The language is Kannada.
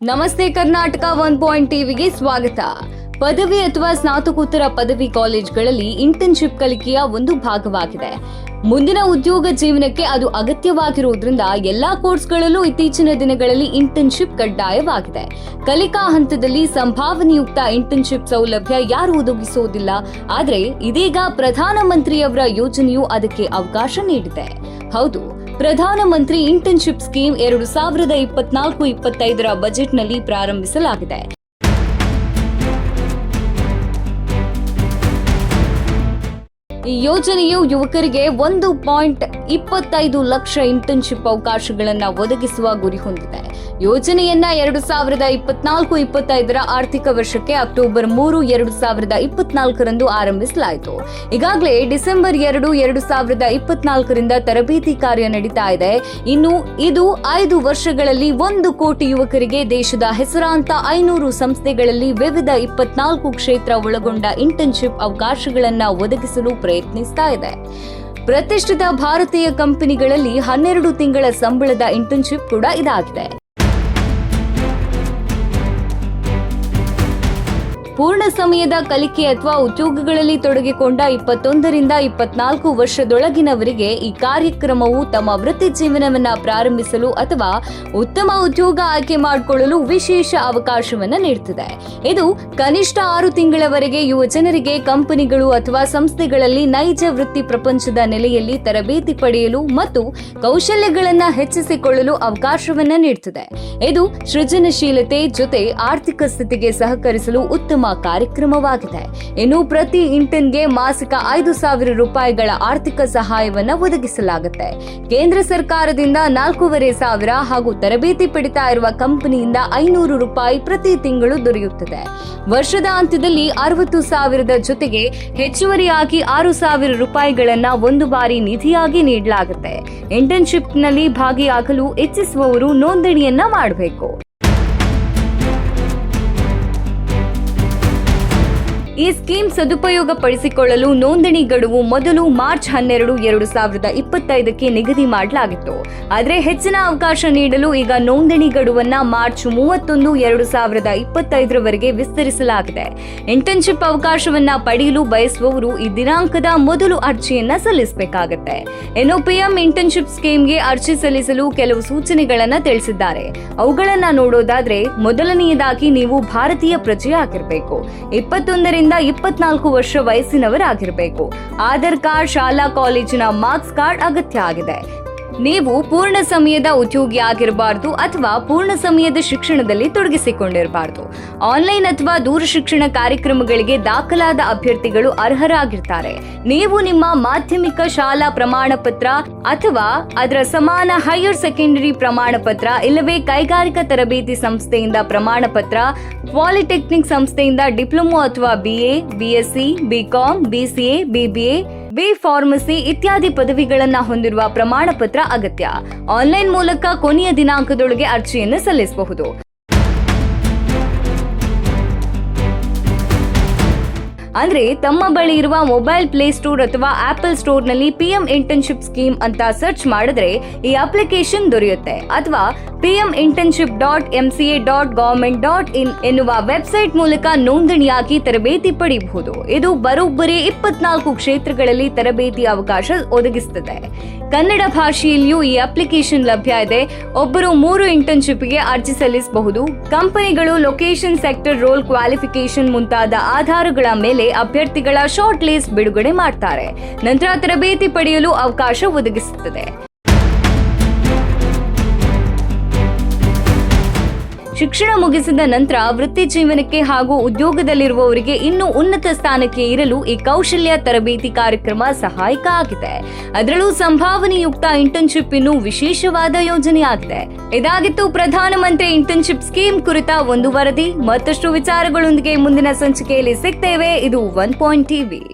ನಮಸ್ತೆ ಕರ್ನಾಟಕ ಒನ್ ಪಾಯಿಂಟ್ ಟಿವಿಗೆ ಸ್ವಾಗತ. ಪದವಿ ಅಥವಾ ಸ್ನಾತಕೋತ್ತರ ಪದವಿ ಕಾಲೇಜ್ಗಳಲ್ಲಿ ಇಂಟರ್ನ್ಶಿಪ್ ಕಲಿಕೆಯ ಒಂದು ಭಾಗವಾಗಿದೆ. ಮುಂದಿನ ಉದ್ಯೋಗ ಜೀವನಕ್ಕೆ ಅದು ಅಗತ್ಯವಾಗಿರುವುದರಿಂದ ಎಲ್ಲಾ ಕೋರ್ಸ್ಗಳಲ್ಲೂ ಇತ್ತೀಚಿನ ದಿನಗಳಲ್ಲಿ ಇಂಟರ್ನ್ಶಿಪ್ ಕಡ್ಡಾಯವಾಗಿದೆ. ಕಲಿಕಾ ಹಂತದಲ್ಲಿ ಸಂಭಾವನೆಯುಕ್ತ ಇಂಟರ್ನ್ಶಿಪ್ ಸೌಲಭ್ಯ ಯಾರು ಒದಗಿಸುವುದಿಲ್ಲ, ಆದರೆ ಇದೀಗ ಪ್ರಧಾನಮಂತ್ರಿಯವರ ಯೋಜನೆಯು ಅದಕ್ಕೆ ಅವಕಾಶ ನೀಡಿದೆ. ಹೌದು ಪ್ರಧಾನಮಂತ್ರಿ ಇಂಟರ್ನ್ಶಿಪ್ ಸ್ಕೀಮ್ ಎರಡು ಸಾವಿರದ ಇಪ್ಪತ್ನಾಲ್ಕು ಇಪ್ಪತ್ತೈದರ ಬಜೆಟ್ನಲ್ಲಿ ಪ್ರಾರಂಭಿಸಲಾಗಿದೆ. ಈ ಯೋಜನೆಯು ಯುವಕರಿಗೆ ಒಂದು ಪಾಯಿಂಟ್ ಇಪ್ಪತ್ತೈದು ಲಕ್ಷ ಇಂಟರ್ನ್ಶಿಪ್ ಅವಕಾಶಗಳನ್ನ ಒದಗಿಸುವ ಗುರಿ ಹೊಂದಿದೆ. ಯೋಜನೆಯನ್ನ ಎರಡು ಸಾವಿರದ ಇಪ್ಪತ್ನಾಲ್ಕು ಇಪ್ಪತ್ತೈದರ ಆರ್ಥಿಕ ವರ್ಷಕ್ಕೆ ಅಕ್ಟೋಬರ್ ಮೂರು ಎರಡು ಸಾವಿರದ ಇಪ್ಪತ್ನಾಲ್ಕರಂದು ಆರಂಭಿಸಲಾಯಿತು. ಈಗಾಗಲೇ ಡಿಸೆಂಬರ್ ಎರಡು ಎರಡು ಸಾವಿರದ ಇಪ್ಪತ್ನಾಲ್ಕರಿಂದ ತರಬೇತಿ ಕಾರ್ಯ ನಡೀತಾ ಇದೆ. ಇನ್ನು ಇದು ಐದು ವರ್ಷಗಳಲ್ಲಿ ಒಂದು ಕೋಟಿ ಯುವಕರಿಗೆ ದೇಶದ ಹೆಸರಾಂತ ಐನೂರು ಸಂಸ್ಥೆಗಳಲ್ಲಿ ವಿವಿಧ ಇಪ್ಪತ್ನಾಲ್ಕು ಕ್ಷೇತ್ರ ಒಳಗೊಂಡ ಇಂಟರ್ನ್ಶಿಪ್ ಅವಕಾಶಗಳನ್ನು ಒದಗಿಸಲು ಪ್ರಯತ್ನಿಸ್ತಾ ಇದೆ. ಪ್ರತಿಷ್ಠಿತ ಭಾರತೀಯ ಕಂಪನಿಗಳಲ್ಲಿ ಹನ್ನೆರಡು ತಿಂಗಳ ಸಂಬಳದ ಇಂಟರ್ನ್ಶಿಪ್ ಕೂಡ ಇದಾಗಿದೆ. ಪೂರ್ಣ ಸಮಯದ ಕಲಿಕೆ ಅಥವಾ ಉದ್ಯೋಗಗಳಲ್ಲಿ ತೊಡಗಿಕೊಂಡ ಇಪ್ಪತ್ತೊಂದರಿಂದ ಇಪ್ಪತ್ನಾಲ್ಕು ವರ್ಷದೊಳಗಿನವರಿಗೆ ಈ ಕಾರ್ಯಕ್ರಮವು ತಮ್ಮ ವೃತ್ತಿ ಜೀವನವನ್ನ ಪ್ರಾರಂಭಿಸಲು ಅಥವಾ ಉತ್ತಮ ಉದ್ಯೋಗ ಆಯ್ಕೆ ಮಾಡಿಕೊಳ್ಳಲು ವಿಶೇಷ ಅವಕಾಶವನ್ನು ನೀಡುತ್ತದೆ ಇದು ಕನಿಷ್ಠ ಆರು ತಿಂಗಳವರೆಗೆ ಯುವ ಜನರಿಗೆ ಕಂಪನಿಗಳು ಅಥವಾ ಸಂಸ್ಥೆಗಳಲ್ಲಿ ನೈಜ ವೃತ್ತಿ ಪ್ರಪಂಚದ ನೆಲೆಯಲ್ಲಿ ತರಬೇತಿ ಪಡೆಯಲು ಮತ್ತು ಕೌಶಲ್ಯಗಳನ್ನು ಹೆಚ್ಚಿಸಿಕೊಳ್ಳಲು ಅವಕಾಶವನ್ನ ನೀಡುತ್ತದೆ ಇದು ಸೃಜನಶೀಲತೆ ಜೊತೆ ಆರ್ಥಿಕ ಸ್ಥಿತಿಗೆ ಸಹಕರಿಸಲು ಉತ್ತಮ ಕಾರ್ಯಕ್ರಮವಾಗಿದೆ. ಇನ್ನು ಪ್ರತಿ ಇಂಟನ್ಗೆ ಮಾಸಿಕ ಐದು ಸಾವಿರ ರೂಪಾಯಿಗಳ ಆರ್ಥಿಕ ಸಹಾಯವನ್ನು ಒದಗಿಸಲಾಗುತ್ತೆ. ಕೇಂದ್ರ ಸರ್ಕಾರದಿಂದ ನಾಲ್ಕೂವರೆ ಸಾವಿರ ಹಾಗೂ ತರಬೇತಿ ಪಡಿತಾ ಇರುವ ಕಂಪನಿಯಿಂದ ಐನೂರು ರೂಪಾಯಿ ಪ್ರತಿ ತಿಂಗಳು ದೊರೆಯುತ್ತದೆ. ವರ್ಷದ ಅಂತ್ಯದಲ್ಲಿ ಅರವತ್ತು ಸಾವಿರದ ಜೊತೆಗೆ ಹೆಚ್ಚುವರಿಯಾಗಿ ಆರು ಸಾವಿರ ರೂಪಾಯಿಗಳನ್ನ ಒಂದು ಬಾರಿ ನಿಧಿಯಾಗಿ ನೀಡಲಾಗುತ್ತೆ. ಇಂಟರ್ನ್ಶಿಪ್ನಲ್ಲಿ ಭಾಗಿಯಾಗಲು ಇಚ್ಛಿಸುವವರು ನೋಂದಣಿಯನ್ನ ಮಾಡಬೇಕು. ಈ ಸ್ಕೀಮ್ ಸದುಪಯೋಗ ಪಡಿಸಿಕೊಳ್ಳಲು ನೋಂದಣಿ ಗಡುವು ಮೊದಲು ಮಾರ್ಚ್ ಹನ್ನೆರಡು, ಎರಡು ಸಾವಿರದ ಇಪ್ಪತ್ತೈದಕ್ಕೆ ನಿಗದಿ ಮಾಡಲಾಗಿತ್ತು. ಆದರೆ ಹೆಚ್ಚಿನ ಅವಕಾಶ ನೀಡಲು ಈಗ ನೋಂದಣಿ ಗಡುವನ್ನ ಮಾರ್ಚ್ ಮೂವತ್ತೊಂದು, ಎರಡು ಸಾವಿರದ ಇಪ್ಪತ್ತೈದರವರೆಗೆ ವಿಸ್ತರಿಸಲಾಗಿದೆ. ಇಂಟರ್ನ್ಶಿಪ್ ಅವಕಾಶವನ್ನ ಪಡೆಯಲು ಬಯಸುವವರು ಈ ದಿನಾಂಕದ ಮೊದಲು ಅರ್ಜಿಯನ್ನ ಸಲ್ಲಿಸಬೇಕಾಗತ್ತೆ. ಎನ್ಒಪಿಎಂ ಪಿಎಂ ಇಂಟರ್ನ್ಶಿಪ್ ಸ್ಕೀಮ್ಗೆ ಅರ್ಜಿ ಸಲ್ಲಿಸಲು ಕೆಲವು ಸೂಚನೆಗಳನ್ನ ತಿಳಿಸಿದ್ದಾರೆ. ಅವುಗಳನ್ನ ನೋಡೋದಾದ್ರೆ, ಮೊದಲನೆಯದಾಗಿ ನೀವು ಭಾರತೀಯ ಪ್ರಜೆಯಾಗಿರಬೇಕು ಇಪ್ಪತ್ತೊಂದರಿಂದ ಇಪ್ಪತ್ನಾಲ್ಕು ವರ್ಷ ವಯಸ್ಸಿನವರಾಗಿರಬೇಕು. ಆಧಾರ್ ಕಾರ್ಡ್ ಶಾಲಾ ಕಾಲೇಜಿನ ಮಾರ್ಕ್ಸ್ ಕಾರ್ಡ್ ಅಗತ್ಯ ಆಗಿದೆ. ನೀವು ಪೂರ್ಣ ಸಮಯದ ಉದ್ಯೋಗಿ ಆಗಿರಬಾರ್ದು ಅಥವಾ ಪೂರ್ಣ ಸಮಯದ ಶಿಕ್ಷಣದಲ್ಲಿ ತೊಡಗಿಸಿಕೊಂಡಿರಬಾರ್ದು. ಆನ್ಲೈನ್ ಅಥವಾ ದೂರ ಶಿಕ್ಷಣ ಕಾರ್ಯಕ್ರಮಗಳಿಗೆ ದಾಖಲಾದ ಅಭ್ಯರ್ಥಿಗಳು ಅರ್ಹರಾಗಿರ್ತಾರೆ. ನೀವು ನಿಮ್ಮ ಮಾಧ್ಯಮಿಕ ಶಾಲಾ ಪ್ರಮಾಣ ಪತ್ರ ಅಥವಾ ಅದರ ಸಮಾನ ಹೈಯರ್ ಸೆಕೆಂಡರಿ ಪ್ರಮಾಣ ಪತ್ರ ಇಲ್ಲವೇ ಕೈಗಾರಿಕಾ ತರಬೇತಿ ಸಂಸ್ಥೆಯಿಂದ ಪ್ರಮಾಣ ಪತ್ರ ಪಾಲಿಟೆಕ್ನಿಕ್ ಸಂಸ್ಥೆಯಿಂದ ಡಿಪ್ಲೊಮೊ ಅಥವಾ BA BSc BCom BCA BBA B pharmacy ಇತ್ಯಾದಿ ಪದವಿಗಳನ್ನ ಹೊಂದಿರುವ ಪ್ರಮಾಣ ಪತ್ರ ಅಗತ್ಯ. ಆನ್ಲೈನ್ ಮೂಲಕ ಕೊನೆಯ ದಿನಾಂಕದೊಳಗೆ ಅರ್ಜಿಯನ್ನು ಸಲ್ಲಿಸಬಹುದು. ಅಂದ್ರೆ ತಮ್ಮ ಬಳಿ ಇರುವ ಮೊಬೈಲ್ ಪ್ಲೇ ಸ್ಟೋರ್ ಅಥವಾ ಆಪಲ್ ಸ್ಟೋರ್ನಲ್ಲಿ ಪಿಎಂ ಇಂಟರ್ನ್ಶಿಪ್ ಸ್ಕೀಮ್ ಅಂತ ಸರ್ಚ್ ಮಾಡಿದ್ರೆ ಈ ಅಪ್ಲಿಕೇಶನ್ ದೊರೆಯುತ್ತೆ. ಅಥವಾ PM internship dot M C A dot government dot in ಎನ್ನುವ ವೆಬ್ಸೈಟ್ ಮೂಲಕ ನೋಂದಣಿಯಾಗಿ ತರಬೇತಿ ಪಡೆಯಬಹುದು ಇದು ಬರೋಬ್ಬರಿ ಇಪ್ಪತ್ನಾಲ್ಕು ಕ್ಷೇತ್ರಗಳಲ್ಲಿ ತರಬೇತಿ ಅವಕಾಶ ಒದಗಿಸುತ್ತದೆ ಕನ್ನಡ ಭಾಷೆಯಲ್ಲಿಯೂ ಈ ಅಪ್ಲಿಕೇಶನ್ ಲಭ್ಯ ಇದೆ. ಒಬ್ಬರು ಮೂರು ಇಂಟರ್ನ್ಶಿಪ್ಗೆ ಅರ್ಜಿ ಸಲ್ಲಿಸಬಹುದು. ಕಂಪನಿಗಳು ಲೊಕೇಶನ್ ಸೆಕ್ಟರ್ ರೋಲ್ ಕ್ವಾಲಿಫಿಕೇಶನ್ ಮುಂತಾದ ಆಧಾರಗಳ ಮೇಲೆ ಅಭ್ಯರ್ಥಿಗಳ ಶಾರ್ಟ್ ಲಿಸ್ಟ್ ಬಿಡುಗಡೆ ಮಾಡ್ತಾರೆ. ನಂತರ ತರಬೇತಿ ಪಡೆಯಲು ಅವಕಾಶ ಒದಗಿಸುತ್ತದೆ. ಶಿಕ್ಷಣ ಮುಗಿಸಿದ ನಂತರ ವೃತ್ತಿ ಜೀವನಕ್ಕೆ ಹಾಗೂ ಉದ್ಯೋಗದಲ್ಲಿರುವವರಿಗೆ ಇನ್ನೂ ಉನ್ನತ ಸ್ಥಾನಕ್ಕೆ ಇರಲು ಈ ಕೌಶಲ್ಯ ತರಬೇತಿ ಕಾರ್ಯಕ್ರಮ ಸಹಾಯಕ ಆಗಿದೆ. ಅದರಲ್ಲೂ ಸಂಭಾವನೆಯುಕ್ತ ಇಂಟರ್ನ್ಶಿಪ್ ಇನ್ನು ವಿಶೇಷವಾದ ಯೋಜನೆಯಾಗಿದೆ ಇದಾಗಿತ್ತು ಪ್ರಧಾನಮಂತ್ರಿ ಇಂಟರ್ನ್ಶಿಪ್ ಸ್ಕೀಮ್ ಕುರಿತ ಒಂದು ವರದಿ. ಮತ್ತಷ್ಟು ವಿಚಾರಗಳೊಂದಿಗೆ ಮುಂದಿನ ಸಂಚಿಕೆಯಲ್ಲಿ ಸಿಗ್ತೇವೆ. ಇದು ಒನ್ ಪಾಯಿಂಟ್ ಟಿವಿ.